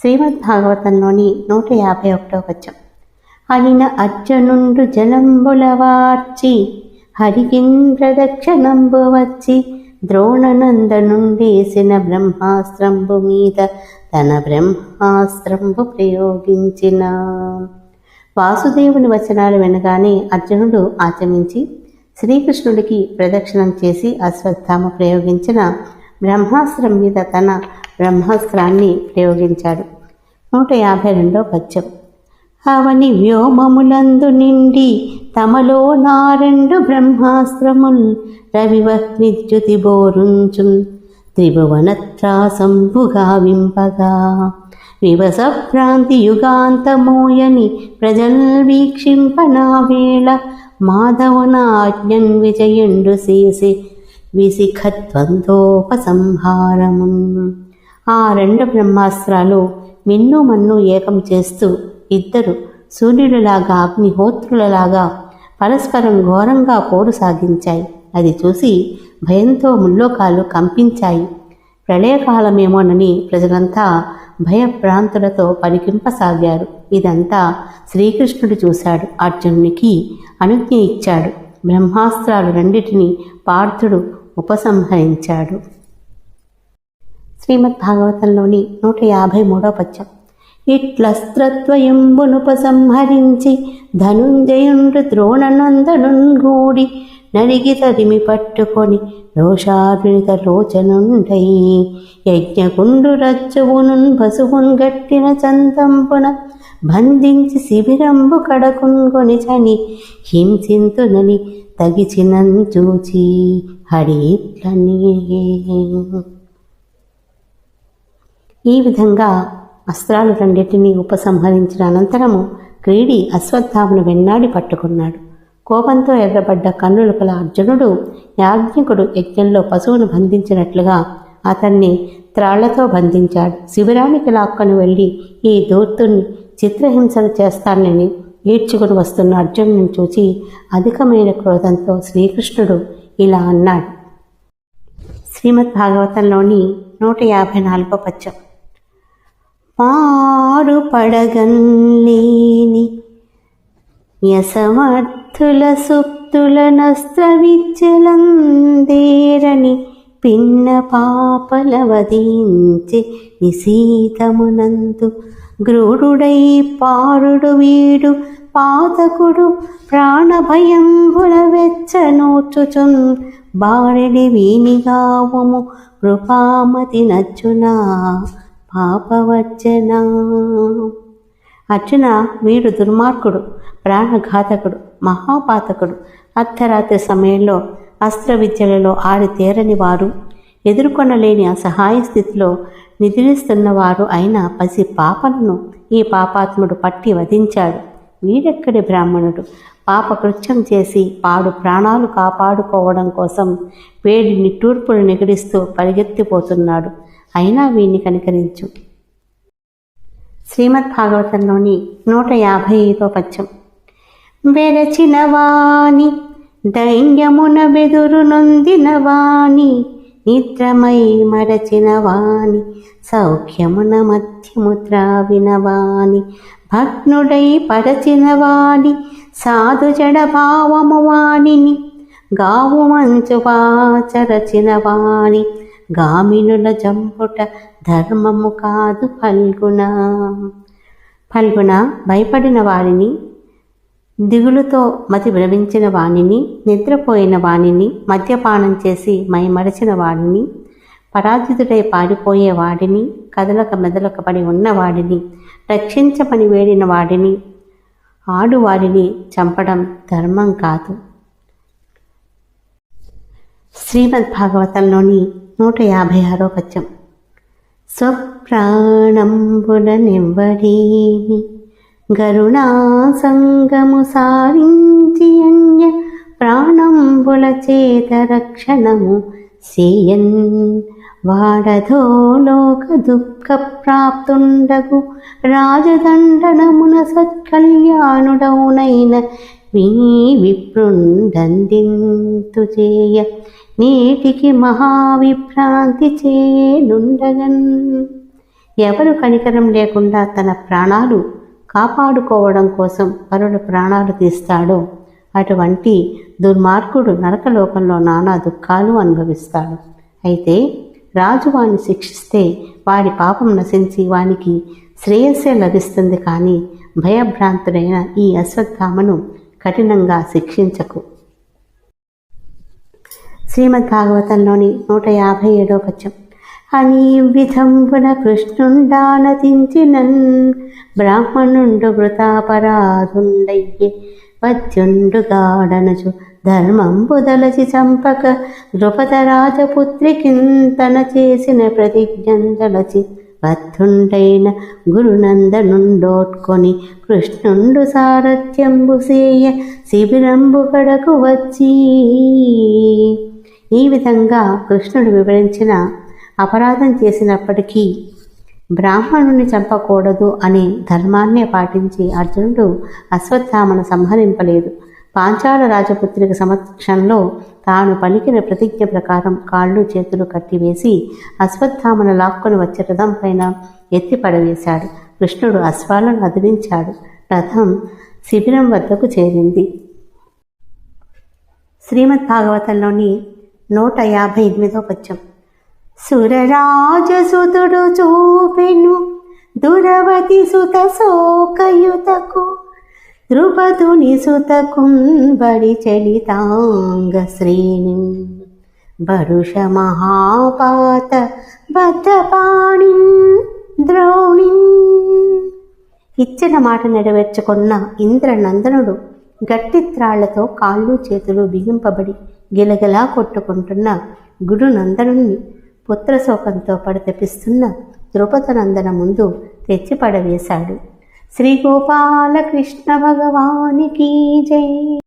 శ్రీమద్ భాగవతంలోని నూట యాభై ఒకటో వచ్చం అనిన అర్జునుండు జలంబులవార్చి హరికిన్ ప్రదక్షిణంబు వచ్చి ద్రోణనందనుండేసిన బ్రహ్మాస్త్రంబు మీద తన బ్రహ్మాస్త్రంబు ప్రయోగించిన. వాసుదేవుని వచనాలు వినగానే అర్జునుడు ఆచమించి శ్రీకృష్ణుడికి ప్రదక్షిణం చేసి అశ్వత్థామ ప్రయోగించిన బ్రహ్మాస్త్రం మీద తన బ్రహ్మాస్త్రాన్ని ప్రయోగించాడు. నూట యాభై రెండో పద్యం. అవని వ్యోమములందు నిండి తమలో నారెండు బ్రహ్మాస్త్రముల్ రవివహ్నిద్యుతి బోరుంచున్. త్రిభువనత్రాసంభుగా వింపగా వివస భ్రాంతి యుగాంతమోయని ప్రజల్ వీక్షింపనా వేళ మాధవనాజ్ఞన్ విజయుండు చేసి విశిఖద్వందోపసంహారమున్ ఆ రెండు బ్రహ్మాస్త్రాలు మిన్ను మన్ను ఏకం చేస్తూ ఇద్దరు సూర్యుడిలాగా అగ్నిహోత్రులలాగా పరస్పరం ఘోరంగా పోరు సాగించాయి. అది చూసి భయంతో ముల్లోకాలు కంపించాయి. ప్రళయకాలమేమోనని ప్రజలంతా భయభ్రాంతులతో పరికింపసాగారు ఇదంతా శ్రీకృష్ణుడు చూశాడు. అర్జునునికి అనుజ్ఞ ఇచ్చాడు. బ్రహ్మాస్త్రాలు రెండిటిని పార్థుడు ఉపసంహరించాడు. శ్రీమద్ భాగవతంలోని నూట యాభై మూడో పద్యం. ఇట్లస్త్రత్వయంబునుపసంహరించి ధనుంజయుండు ద్రోణనందనుంగూడి నడిగి తరిమి పట్టుకొని రోషార్విత లోచనుండై యజ్ఞకుండు రజ్జువునున్ పశువున్ గట్టిన చందంపున బంధించి శిబిరంబు కడకుంగొని చని హింసింతునని తగిచినం చూచి ఈ విధంగా అస్త్రాలు రెండింటినీ ఉపసంహరించిన అనంతరము క్రీడి అశ్వత్థామను వెన్నాడి పట్టుకున్నాడు. కోపంతో ఎర్రబడ్డ కన్నులు కల అర్జునుడు యాజ్ఞికుడు యజ్ఞంలో పశువును బంధించినట్లుగా అతన్ని త్రాళ్ళతో బంధించాడు. శిబిరానికి లాక్కను వెళ్ళి ఈ దూర్తుని చిత్రహింసలు చేస్తానని ఈడ్చుకుని వస్తున్న అర్జునుని చూచి అధికమైన క్రోధంతో శ్రీకృష్ణుడు ఇలా అన్నాడు. శ్రీమద్ భాగవతంలోని నూట యాభై నాలుగో పద్యం. మారు యసమర్థుల సుప్తుల నస్త్రవిచ్చలందేరని పిన్న పాపల వధించి నిశీతమునందు గ్రూఢుడై పారుడు వీడు పాతకుడు ప్రాణభయంబుల వెచ్చనోచుచున్ బారెడి వీనిగావము కృపామతి నచ్చునా? పాపవచ్చనా అర్జున వీడు దుర్మార్గుడు ప్రాణఘాతకుడు మహాపాతకుడు. అర్ధరాత్రి సమయంలో అస్త్ర విద్యలలో ఆరితేరని వారు ఎదుర్కొనలేని అసహాయ స్థితిలో నిధులిస్తున్నవారు అయిన పసి పాపలను ఈ పాపాత్ముడు పట్టి వధించాడు. వీడెక్కడి బ్రాహ్మణుడు? పాపకృత్యం చేసి పాడు ప్రాణాలు కాపాడుకోవడం కోసం వేడి నిట్టూర్పులు నిగడిస్తూ పరిగెత్తిపోతున్నాడు. అయినా వీణ్ణి కనికరించు. శ్రీమద్ భాగవతంలోని నూట యాభై ఐదో పద్యం. వెరచిన వాణి దైన్యమున బెదురు నొందిన వాణి నిద్రమై మరచిన వాణి సౌఖ్యమున మధ్యముద్ర వినవాణి భగ్నుడై పరచిన వాణి సాధు జడభావము వాణిని గావు మంచు వాచరచిన వాణి గామినుల జంపుట ధర్మము కాదు ఫల్గుణ. ఫల్గుణ భయపడిన వారిని దిగులుతో మతి భ్రమించిన వాణిని నిద్రపోయిన వాణిని మద్యపానం చేసి మైమరచిన వాడిని పరాజితుడై పారిపోయే వాడిని కదలక మెదలక పడి ఉన్నవాడిని రక్షించమని వేడిన వాడిని ఆడువాడిని చంపడం ధర్మం కాదు. శ్రీమద్ భాగవతంలోని నూట యాభై ఆరో పద్యం. స్వప్రాణంబుల నివ్వడేని గరుణా సంగము సారించి అన్య ప్రాణంబుల చేత రక్షణము సేయన్. వాడధో లోక దుఃఖ ప్రాప్తుండగు రాజదండనమున సత్కళ్యాణుడౌనైన మీ విప్రుండందింతు చేయ నేటికి మహావిభ్రాంతి చేనుండగన్ ఎవరు కనికరం లేకుండా తన ప్రాణాలు కాపాడుకోవడం కోసం పరుల ప్రాణాలు తీస్తాడో అటువంటి దుర్మార్గుడు నరకలోకంలో నానా దుఃఖాలు అనుభవిస్తాడు. అయితే రాజు వాణ్ణి శిక్షిస్తే వాడి పాపం నశించి వానికి శ్రేయస్సే లభిస్తుంది కానీ భయభ్రాంతుడైన ఈ అశ్వత్థామను కఠినంగా శిక్షించకు. శ్రీమద్ భాగవతంలోని నూట యాభై ఏడో పద్యం. అని విధంబున కృష్ణుండానతించినన్ బ్రాహ్మణుండు వృతాపరాధుండయ్యే పద్యుండుగాడనచు ధర్మం బుదలచి చంపక ద్రుపద రాజపుత్రి కింతన చేసిన ప్రతిజ్ఞందలచి బద్ధుండైన గురునందనుండోట్కొని కృష్ణుండు సారథ్యంబు సేయ శిబిరంబు కడకు వచ్చి. ఈ విధంగా కృష్ణుడు వివరించిన అపరాధం చేసినప్పటికీ బ్రాహ్మణుని చంపకూడదు అనే ధర్మాన్నే పాటించి అర్జునుడు అశ్వత్థామను సంహరింపలేదు. పాంచాల రాజపుత్రికి సమక్షంలో తాను పలికిన ప్రతిజ్ఞ ప్రకారం కాళ్ళు చేతులు కట్టివేసి అశ్వత్థామను లాక్కొని వచ్చే రథం పైన ఎత్తి పడవేశాడు. కృష్ణుడు అశ్వాలను అదిలించాడు. రథం శిబిరం వద్దకు చేరింది. శ్రీమద్ భాగవతంలోని నూట యాభై ఎనిమిదో పద్యం. సురరాజసుతుడు చూపెను దురవతి సుత శోకయుతకు ద్రుపదుని సుతకుంబడి చలితాంగ శ్రేణి భరుష మహాపాత బద్ధపాణి ద్రోణి. ఇచ్చిన మాట నెరవేర్చుకున్న ఇంద్రనందనుడు గట్టి త్రాళ్ళతో కాళ్ళు చేతులు బిగింపబడి గిలగిలా కొట్టుకుంటున్న గుడు నందనుణ్ణి పుత్రశోకంతో పడతెపిస్తున్న ద్రుపదనందన ముందు తెచ్చి పడవేశాడు శ్రీ గోపాలకృష్ణ భగవానికి జై.